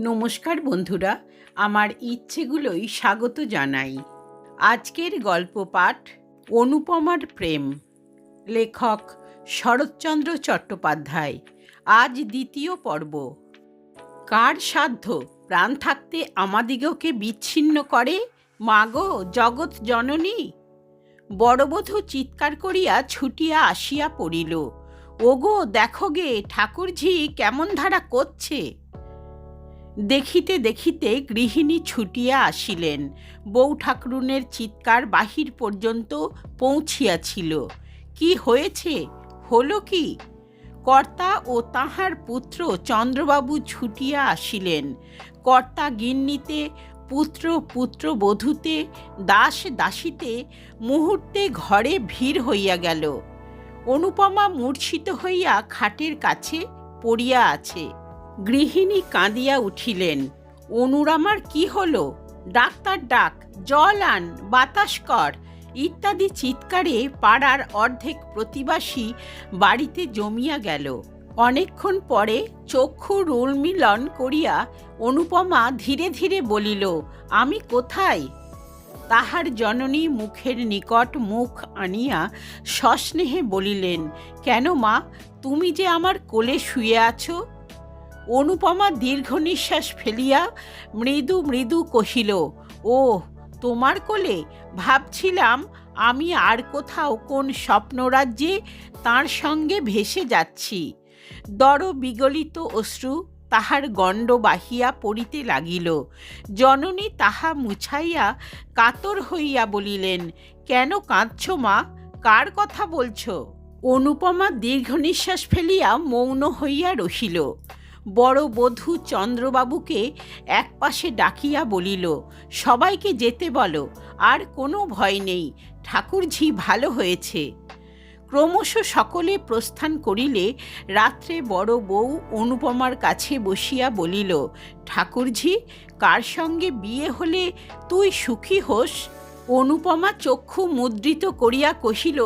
নমস্কার বন্ধুরা, আমার ইচ্ছেগুলোই স্বাগত জানাই। আজকের গল্প পাঠ অনুপমার প্রেম, লেখক শরৎচন্দ্র চট্টোপাধ্যায়। আজ দ্বিতীয় পর্ব। কার সাধ্য প্রাণ থাকতে আমাদিগকে বিচ্ছিন্ন করে? মাগো জগৎ জননী? বড়বধূ চিৎকার করিয়া ছুটিয়া আসিয়া পড়িল, ওগো দেখো গে ঠাকুরঝি কেমন ধারা করছে? দেখিতে দেখিতে গৃহিণী ছুটিয়া আসিলেন। বউ ঠাকরুনের চিৎকার বাহির পর্যন্ত পৌঁছিয়াছিল। কি হয়েছে? হলো কি? কর্তা ও তাহার পুত্র চন্দ্রবাবু ছুটিয়া আসিলেন। কর্তা গিন্নিতে, পুত্র পুত্র পুত্রবধূতে, দাস দাসীতে মুহূর্তে ঘরে ভিড় হইয়া গেল। অনুপমা মূর্ছিত হইয়া খাটের কাছে পড়িয়া আছে। গৃহিণী কাঁদিয়া উঠিলেন। অনুরামার কি হলো? ডাক্তার ডাক, জল আন, বাতাস কর। ইত্যাদি চিৎকারে পাড়ার অর্ধেক প্রতিবাসী বাড়িতে জমিয়া গেল। অনেকক্ষণ পরে চক্ষু রুলমিলন করিয়া অনুপমা ধীরে ধীরে বলিল, আমি কোথায়? তাহার জননী মুখের নিকট মুখ আনিয়া সস্নেহে বলিলেন, কেন মা, তুমি যে আমার কোলে শুয়ে আছো? অনুপমা দীর্ঘ নিঃশ্বাস ফেলিয়া মৃদু মৃদু কহিল ও তোমার কোলে ভাবছিলাম আমি আর কোথাও কোন স্বপ্নরাজ্যে তার সঙ্গে ভেসে যাচ্ছি। দর বিগলিত অশ্রু তাহার গণ্ড বাহিয়া পড়িতে লাগিল। জননী তাহা মুছাইয়া কাতর হইয়া বলিলেন, কেন কাঁদছ মা? কার কথা বলছ? অনুপমা দীর্ঘ নিঃশ্বাস ফেলিয়া মৌন হইয়া রহিল। বড় বধূ চন্দ্রবাবুকে একপাশে ডাকিয়া বলিল, সবাইকে যেতে বলো, আর কোনো ভয় নেই, ঠাকুরঝি ভালো হয়েছে ক্রমশ সকলে প্রস্থান করিলে রাত্রে বড় বউ অনুপমার কাছে বসিয়া বলিল, ঠাকুরঝি, কার সঙ্গে বিয়ে হলে তুই সুখী হোস অনুপমা চক্ষু মুদ্রিত করিয়া কহিল,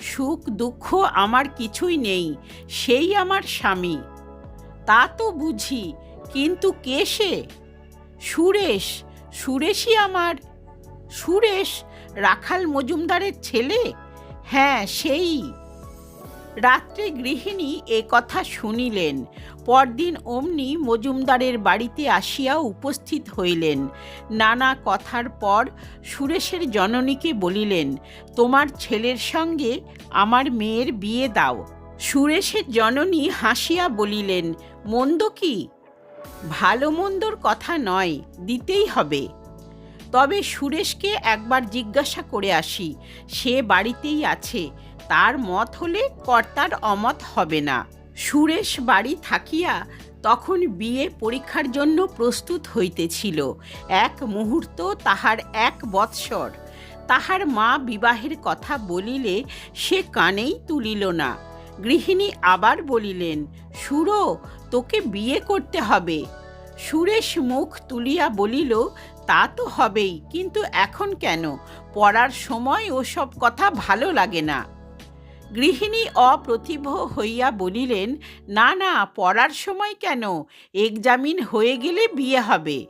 সুখ দুঃখ আমার কিছুই নেই, সেই আমার স্বামী। তা তো বুঝি, কিন্তু কে সে? সুরেশ, সুরেশই আমার। সুরেশ, রাখাল মজুমদারের ছেলে? হ্যাঁ সেই। রাত্রে গৃহিণী এ কথা শুনিলেন। পরদিন অমনি মজুমদারের বাড়িতে আসিয়া উপস্থিত হইলেন। নানা কথার পর সুরেশের জননীকে বলিলেন, তোমার ছেলের সঙ্গে আমার মেয়ের বিয়ে দাও। সুরেশের জননী হাসিয়া বলিলেন, মন্দ কি? ভালো মন্দর কথা নয়, দিতেই হবে। তবে সুরেশকে একবার জিজ্ঞাসা করে আসি, সে বাড়িতেই আছে, তার মত হলে কর্তার অমত হবে না। সুরেশ বাড়ি থাকিয়া তখন বিয়ে পরীক্ষার জন্য প্রস্তুত হইতেছিল, এক মুহূর্ত তাহার এক বৎসর। তাহার মা বিবাহের কথা বলিলে সে কানেই তুলিল না। গৃহিণী আবার বলিলেন, সুরো, তোকে বিয়ে করতে হবে। সুরেশ মুখ তুলিয়া বলিল, তা তো হবেই, কিন্তু এখন কেন? পড়ার সময় ওসব কথা ভালো লাগে না। গৃহিণী অপ্রতিভ হইয়া বলিলেন, না না, পড়ার সময় কেন? এক্সামিন হয়ে গেলে বিয়ে হবে।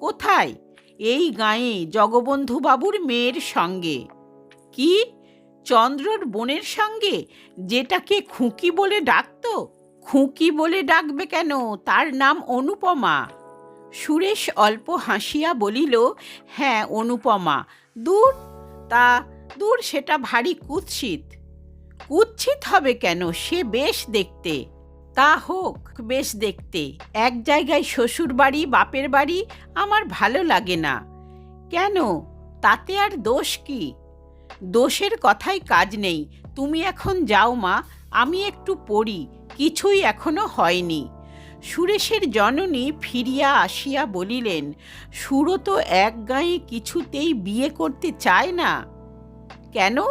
কোথায়? এই গাঁয়ে, জগবন্ধুবাবুর মেয়ের সঙ্গে। কি? চন্দ্রর বোনের সঙ্গে? যেটাকে খুঁকি বলে ডাকতো? খুঁকি বলে ডাকবে কেন? তার নাম অনুপমা। সুরেশ অল্প হাসিয়া বলিল হ্যাঁ অনুপমা। দূর? তা দূর সেটা ভারী কুৎসিত। কুৎসিত হবে কেন? সে বেশ দেখতে। তা হোক, বেশ দেখতে। এক জায়গায় শ্বশুর বাড়ি, বাপের বাড়ি, আমার ভালো লাগে না। কেন? তাতে আর দোষ কি? দোষের কথাই কাজ নেই। তুমি এখন যাও মা, আমি একটু পড়ি, কিছুই এখনও হয়নি। সুরেশের জননী ফিরিয়া আসিয়া বলিলেন সুরো তো এক গায়ে কিছুতেই বিয়ে করতে চায় না। কেন?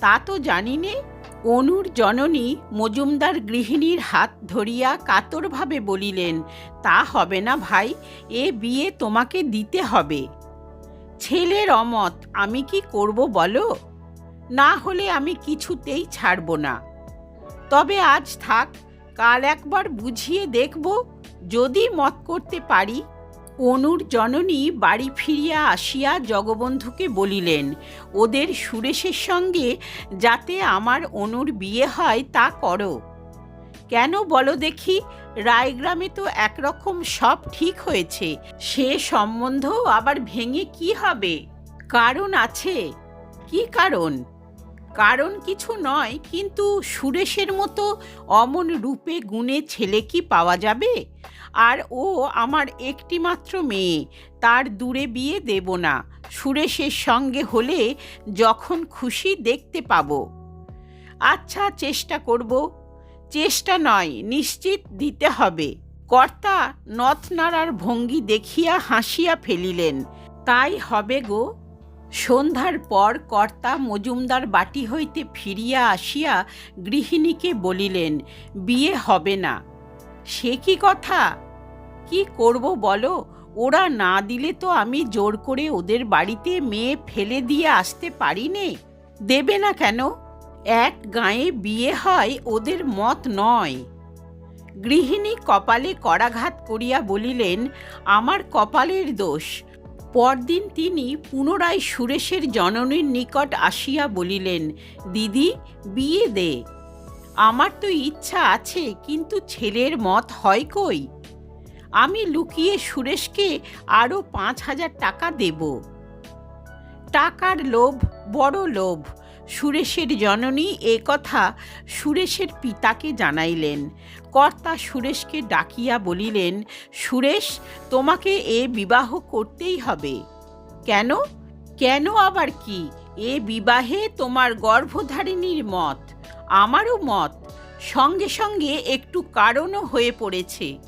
তা তো জানি নে অনুর জননী মজুমদার গৃহিণীর হাত ধরিয়া কাতরভাবে বলিলেন, তা হবে না ভাই, এ বিয়ে তোমাকে দিতে হবে। ছেলের অমত আমি কি করব বলো? না হলে আমি কিছুতেই ছাড়ব না। তবে আজ থাক, কাল একবার বুঝিয়ে দেখব, যদি মত করতে পারি। অনুর জননী বাড়ি ফিরিয়া আসিয়া জগবন্ধুকে বলিলেন, ওদের সুরেশের সঙ্গে যাতে আমার অনুর বিয়ে হয় তা করো। কেন বলো দেখি রায়গ্রামে তো একরকম সব ঠিক হয়েছে। সে সম্বন্ধ আবার ভেঙে কি হবে? কারণ আছে। কি কারণ? কারণ কিছু নয়, কিন্তু সুরেশের মতো অমন রূপে গুণে ছেলে কি পাওয়া যাবে? আর ও আমার একটিমাত্র মেয়ে, তার দূরে বিয়ে দেব না। সুরেশের সঙ্গে হলে যখন খুশি দেখতে পাবো। আচ্ছা চেষ্টা করব। চেষ্টা নয়, নিশ্চিত দিতে হবে। কর্তা নথ নাড়ার ভঙ্গি দেখিয়া হাসিয়া ফেলিলেন, তাই হবে গো। সন্ধ্যার পর কর্তা মজুমদার বাটি হইতে ফিরিয়া আসিয়া গৃহিণীকে বলিলেন, বিয়ে হবে না। সে কি কথা? কি করব বলো? ওরা না দিলে তো আমি জোর করে ওদের বাড়িতে মেয়ে ফেলে দিয়ে আসতে পারি নে। দেবে না কেন? এক গায়ে বিয়ে হয় ওদের মত নয়। গৃহিণী কপালে করাঘাত করিয়া বলিলেন, আমার কপালের দোষ। পরদিন তিনি পুনরায় সুরেশের জননীর নিকট আসিয়া বলিলেন, দিদি, বিয়ে দে। আমার তো ইচ্ছা আছে, কিন্তু ছেলের মত হয় কই? আমি লুকিয়ে সুরেশকে আরও পাঁচ হাজার টাকা দেব। টাকার লোভ বড় লোভ। সুরেশের জননী এ কথা সুরেশের পিতাকে জানাইলেন। কর্তা সুরেশকে ডাকিয়া বলিলেন, সুরেশ, তোমাকে এ বিবাহ করতেই হবে। কেন? কেন আবার কি? এ বিবাহে তোমার গর্ভধারিণীর মত, আমারও মত, সঙ্গে সঙ্গে একটু কারণও হয়ে পড়েছে।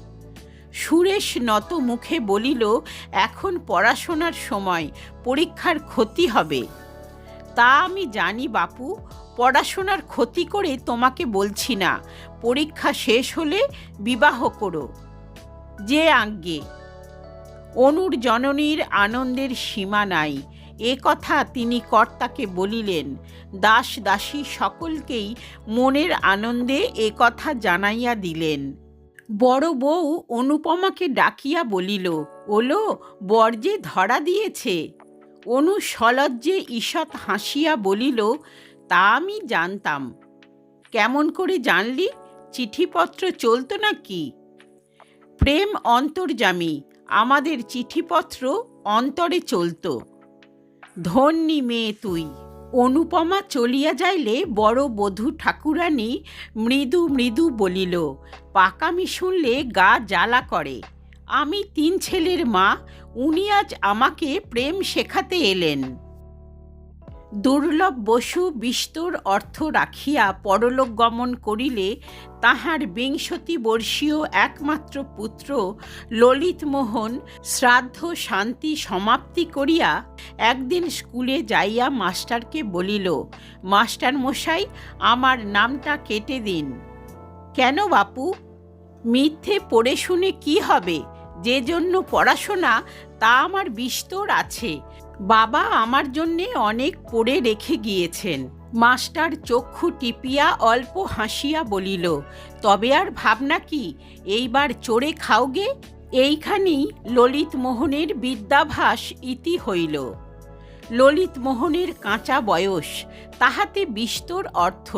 সুরেশ নত মুখে বলিল, এখন পড়াশোনার সময়, পরীক্ষার ক্ষতি হবে। তা আমি জানি, বাপু। পড়াশোনার ক্ষতি করে তোমাকে বলছি না। পরীক্ষা শেষ হলে বিবাহ করো। যে আজ্ঞে। অনুর জননীর আনন্দের সীমা নাই। এ কথা তিনি কর্তাকে বলিলেন। দাস দাসী সকলকেই মনের আনন্দে এ কথা জানাইয়া দিলেন। বড় বউ অনুপমাকে ডাকিয়া বলিল, ওলো, বর যে ধরা দিয়েছে। অনু সলজ্জে ঈষৎ হাসিয়া বলিল, তা আমি জানতাম। কেমন করে জানলি? চিঠিপত্র চলতো নাকি? প্রেম অন্তর্জামী আমাদের চিঠিপত্র অন্তরে চলতো। ধন্যী মেয়ে তুই, অনুপমা চলিয়া যাইলে বড় বধূ ঠাকুরানী মৃদু মৃদু বলিল, পাকামি শুনলে গা জ্বালা করে। আমি তিন ছেলের মা, উনি আজ আমাকে প্রেম শেখাতে এলেন। দুর্লভ বসু বিস্তর অর্থ রাখিয়া পরলোক গমন করিলে তাহার বিংশতি বর্ষীয় একমাত্র পুত্র ললিত মোহন শ্রাদ্ধ শান্তি সমাপ্তি করিয়া একদিন স্কুলে যাইয়া মাস্টারকে বলিল মাস্টার মশাই আমার নামটা কেটে দিন। কেন বাপু? মিথ্যে পড়ে শুনে কি হবে? যে জন্য পড়াশোনা তা আমার বিস্তর আছে। বাবা আমার জন্যে অনেক পড়ে রেখে গিয়েছেন। মাস্টার চক্ষু টিপিয়া অল্প হাসিয়া বলিল, তবে আর ভাবনা কি, এইবার চড়ে খাওগে এইখানেই ললিত মোহনের বিদ্যাভাস ইতি হইল। ললিত মোহনের কাঁচা বয়স, তাহাতে বিস্তর অর্থ।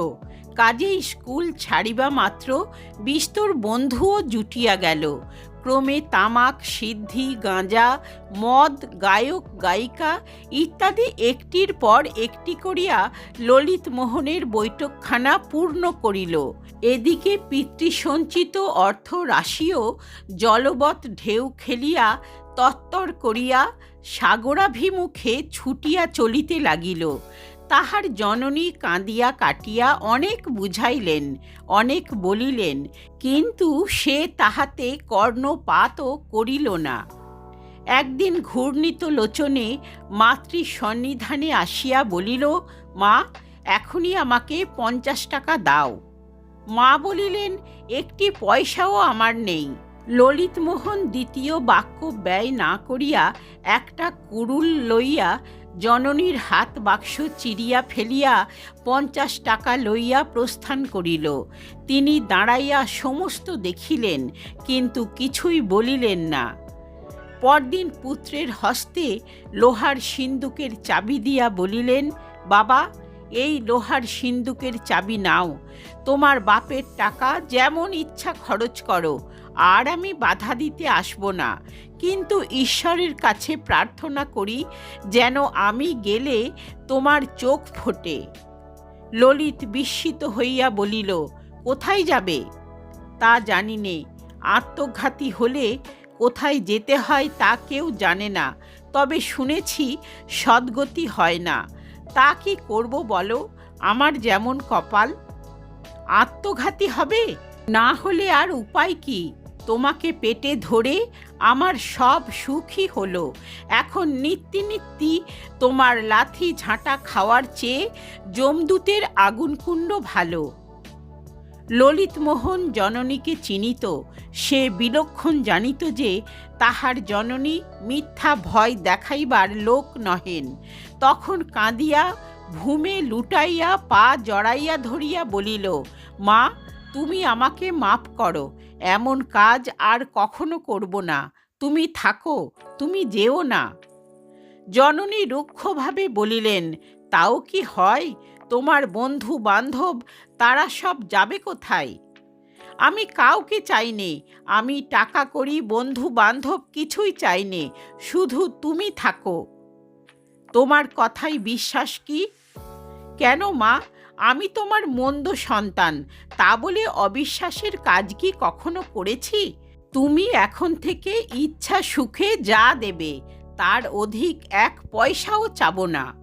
কাজেই স্কুল ছাড়িবা মাত্র বিস্তর বন্ধুও জুটিয়া গেল। ক্রমে তামাক, সিদ্ধি, গাঁজা, মদ, গায়ক, গায়িকা ইত্যাদি একটির পর একটি করিয়া ললিত মোহনের বৈঠকখানা পূর্ণ করিল। এদিকে পিতৃসঞ্চিত অর্থ রাশিও জলবৎ ঢেউ খেলিয়া তত্তর করিয়া সাগরাভিমুখে ছুটিয়া চলিতে লাগিল। তাহার জননী কাঁদিয়া কাটিয়া অনেক বুঝাইলেন, অনেক বলিলেন, কিন্তু সে তাহাতে কর্ণপাতও করিল না। একদিন ঘূর্ণিত লোচনে মাতৃ সন্নিধানে আসিয়া বলিল, মা, এখনই আমাকে পঞ্চাশ টাকা দাও। মা বলিলেন, একটি পয়সাও আমার নেই। ললিতমোহন দ্বিতীয় বাক্য ব্যয় না করিয়া একটা কুড়ুল লইয়া জননীর হাত বাক্স চিরিয়া ফেলিয়া পঞ্চাশ টাকা লইয়া প্রস্থান করিল। তিনি দাঁড়াইয়া সমস্ত দেখিলেন, কিন্তু কিছুই বলিলেন না। পরদিন পুত্রের হস্তে লোহার সিন্দুকের চাবি দিয়া বলিলেন, বাবা, এই লোহার সিন্দুকের চাবি নাও। তোমার বাপের টাকা যেমন ইচ্ছা খরচ করো, আর আমি বাধা দিতে আসব না। কিন্তু ঈশ্বরের কাছে প্রার্থনা করি যেন আমি গেলে তোমার চোখ ফোটে। ললিত বিস্মিত হইয়া বলিল, কোথায় যাবে? তা জানি নে, আত্মঘাতী হলে কোথায় যেতে হয় তা কেউ জানে না, তবে শুনেছি সদ্গতি হয় না। তা কি করব বলো, আমার যেমন কপাল? আত্মঘাতী হবে? না হলে আর উপায় কি? তোমাকে পেটে ধরে আমার সব সুখই হলো। এখন নিত্যি নিত্যি তোমার লাথি ঝাঁটা খাওয়ার চেয়ে জমদূতের আগুনকুণ্ড ভালো। ললিতমোহন জননীকে চিনিত, সে বিলক্ষণ জানিত যে তাহার জননী মিথ্যা ভয় দেখাইবার লোক নহেন। তখন কাঁদিয়া ভূমে লুটাইয়া পা জড়াইয়া ধরিয়া বলিল, মা, তুমি আমাকে মাপ করো এমন কাজ আর কখনো করব না। তুমি থাকো, তুমি যেও না। জননী রুক্ষভাবে বলিলেন, তাও কি হয়? তোমার বন্ধু বান্ধব তারা সব যাবে কোথায়? আমি কাউকে চাইনি, আমি টাকা করি বন্ধু বান্ধব কিছুই চাইনি, শুধু তুমি থাকো। তোমার কথাই বিশ্বাস কি? কেন মা? আমি তোমার মন্দ সন্তান, তা বলে অবিশ্বাসের কাজ কি কখনো করেছি? তুমি এখন থেকে ইচ্ছা সুখে যা দেবে, তার অধিক এক পয়সাও চাব না।